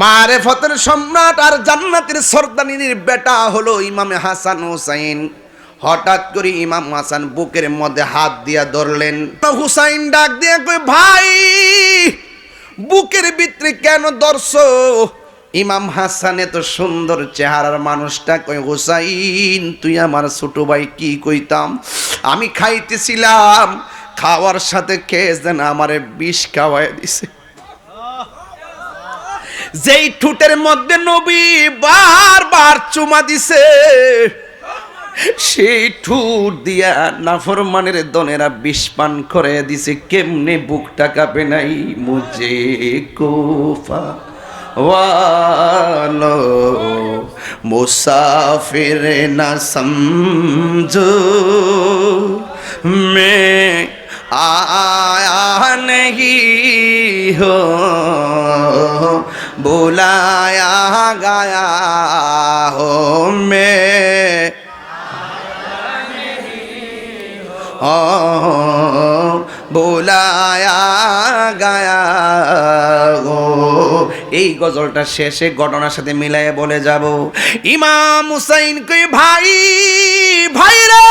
মারে ফতের সম্রাট আর জান্নাতের সর্দানির বেটা হলো ইমামে হাসান হুসাইন। হঠাৎ করে ইমাম হাসান বুকের মধ্যে হাত দিয়া ধরলেন। হুসাইন ডাক দিয়ে কই ভাই, বুকের ভিতরে কেন ধরছো? ইমাম হাসান এত সুন্দর চেহারার মানুষটা কই হুসাইন, তুই আমার ছোট ভাই, কি কইতাম? আমি খাইতেছিলাম, খাওয়ার সাথে খেয়ে যেন আমারে বিষ খাওয়াই দিছে। যেই ঠুটের মধ্যে নবী বারবার চুমা দিছে সেই ঠুট দিয়া নাফরমানের দনেরা বিষ পান করে দিছে কেমনে বুকটা কাঁপে নাই মুজে কোফা वालो मुसाफिर न समझो मैं आया नहीं हो बुलाया गया हो मैं বোলায়া গায়া গো এই গজলটা শেষে ঘটনার সাথে মিলাইয়া বলে যাব ইমাম হুসাইন কই ভাই ভাই রে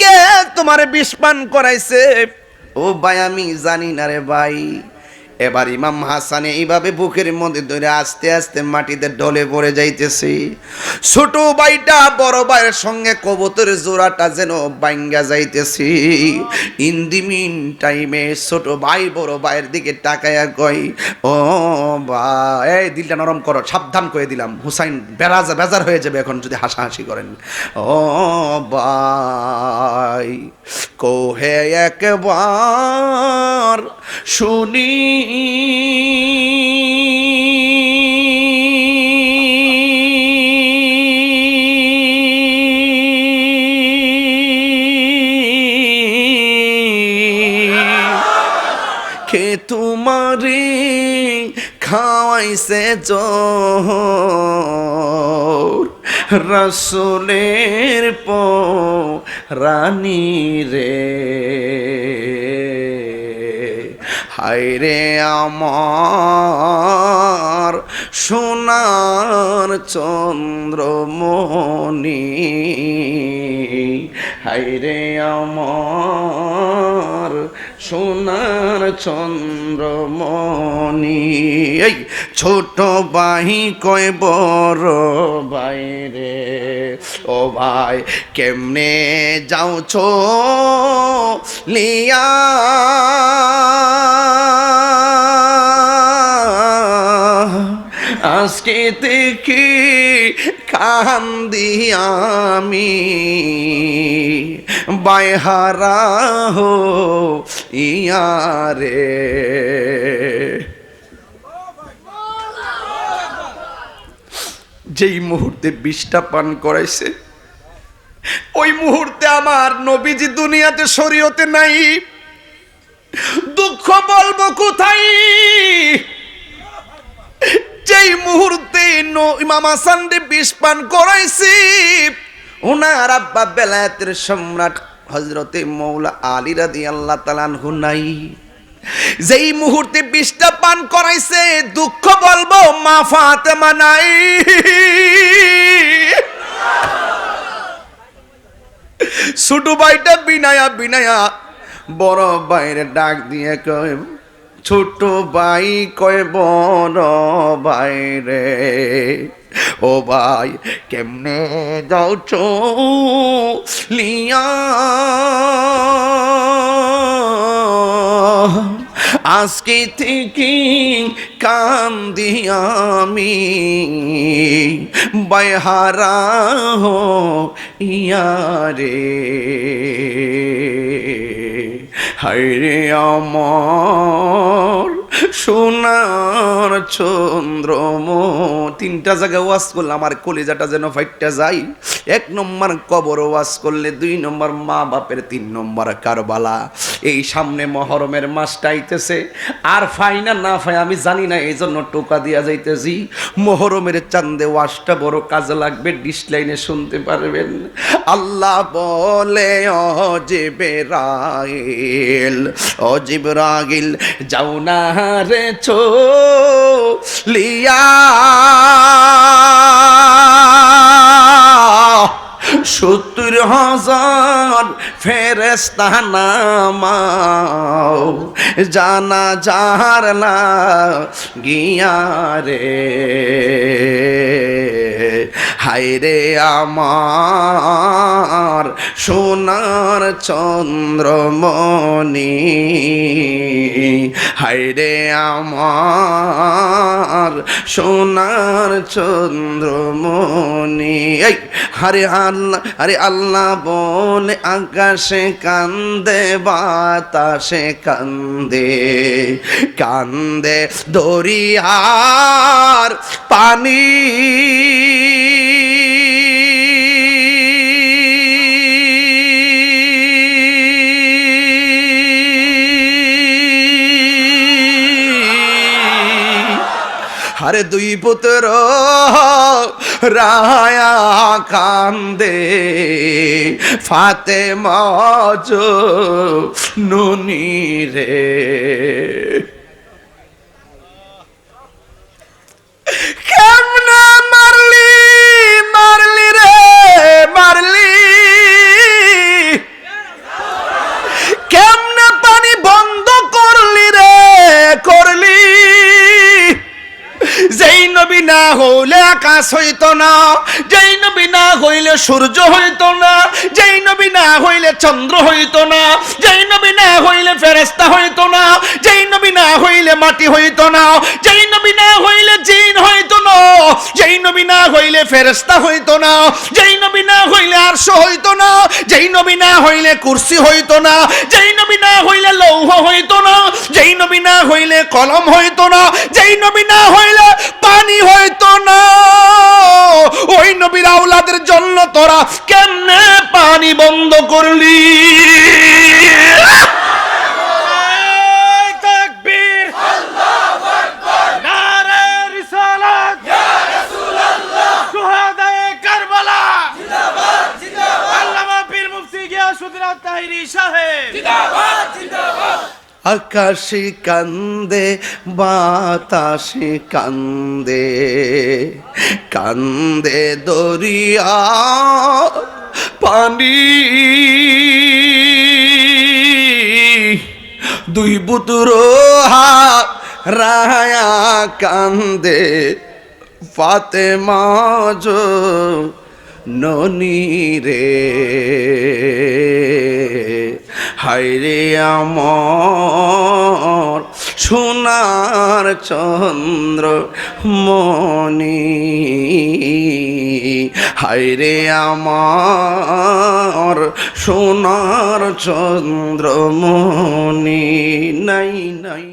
কে তোমার বিষ পান করাইছে ও ভাই আমি জানি না রে ভাই এবার ইমাম হাসানে এইভাবে বুকের মধ্যে ধরে আস্তে আস্তে মাটিতে ডলে পড়ে যাইতেছে। ছোট ভাইটা, বড় ভাইয়ের সঙ্গে কবুতর জোড়াটা যেন বাইঙ্গা যাইতেছি। ইন দি মিন টাইমে ছোট ভাই, বড় ভাইয়ের দিকে তাকায়া কই ও ভাই এই দিলটা নরম করো, সাবধান করে দিলাম। হুসাইন, বেরাজ, বেজার হয়ে যাবে এখন যদি হাসাহাসি করেন। ও ভাই, কোহে একবার শুনি কে তোমারে খাওয়াইছে জোর? রসুলের প রানী রে। হায়রে আমার সোনার চন্দ্রমণি হায়রে আমার সোনার চন্দ্রমণি। এই ছোট বাহি কয় বড় বাইরে ও ভাই, কেমনে যাও ছো লিয়া? আজকে দেখি কান্দি আমি। বাইহারা হো ইয়ারে। যেই মুহূর্তে বিষটা পান করাইছে, ওই মুহূর্তে আমার নবীজি দুনিয়াতে শরীয়তে নাই। দুঃখ বলব কোথায়? যেই মুহূর্তে ইমাম হাসান বিষ পান করাইছি ওনার আব্বা বেলায়েতের সম্রাট হজরতে মৌলা আলী রাদি আল্লাহ তালানহু নাই। যেই মুহূর্তে বিষটা পান করাইছে, দুঃখ বলব, মা ফাতেমা নাই। ছোট ভাইটা বিনায়া বিনায়া বড় বাইরে ডাক দিয়ে কয়, ছোট ভাই কয় বড় বাইরে ও ভাই, কেমনে যাও চো লিয়া আজকে থেকে কান্দি আমি বাইহারা হো ইয়ারে হায়রে আমার সোনার চন্দ্রম তিনটা জায়গায় ওয়াজ করলে আমার কলিজাটা যেন ফাইটটা যাই এক নম্বর কবর ওয়াজ করলে, দুই নম্বর মা বাপের তিন নম্বর কারবালা। এই সামনে মহরমের মাসটা আইতেছে। আর ফাই না ফাই, আমি জানি না এই জন্য টোকা দিয়া যাইতেছি। মহরমের চান্দে ওয়াজটা বড় কাজে লাগবে ডিসলাইনে শুনতে পারবেন। আল্লাহ বলে অজেবে রাইল অজিব রাগিল যাও না রে চো লিয়া সত্তর হাজার ফেরেস্তা নামাও জানা যার না গিয়া রে হাইরে আমার সোনার চন্দ্রমণি হাইরে আমার সোনার চন্দ্রমণি। এই হরে আল্লাহ, আরে আল্লাহ বলে আকাশে কান্দে, বাতাসে কান্দে কান্দে দরিয়ার পানি। আরে দুই পুত্র রায়া কান্দে ফাতে মজ নুনি রে নবী হইলে আকাশ হইতো না যেই নবী না হইলে সূর্য হইতো না যেই নবী না হইলে চন্দ্র হইতো না যেই নবী না হইলে ফেরেস্তা হইতো না যেই নবী না হইলে মাটি হইতো না যেই নবী না হইলে জিন হইতো না যেই নবী না হইলে ফেরেস্তা হইতো না যেই নবী না হইলে আরশ হইতো না যেই নবী না হইলে কুরসি হইতো না যেই নবী না হইলে লৌহ হইতো না যেই নবী না হইলে কলম হইতো না, যেই নবী না হইলে পানি হইতো না। ওই নবীর আওলাদের জন্য তোরা কেমনে পানি বন্ধ করলি? আকাশে কান্দে, বাতাসে কান্দে কান্দে দরিয়া পানি। দুই পুত্র রায়া কান্দে ফাতে মাজ ননি রে। হাইরে আমার সোনার চন্দ্র মনি হাইরে আমার সোনার চন্দ্র মনি নাই নাই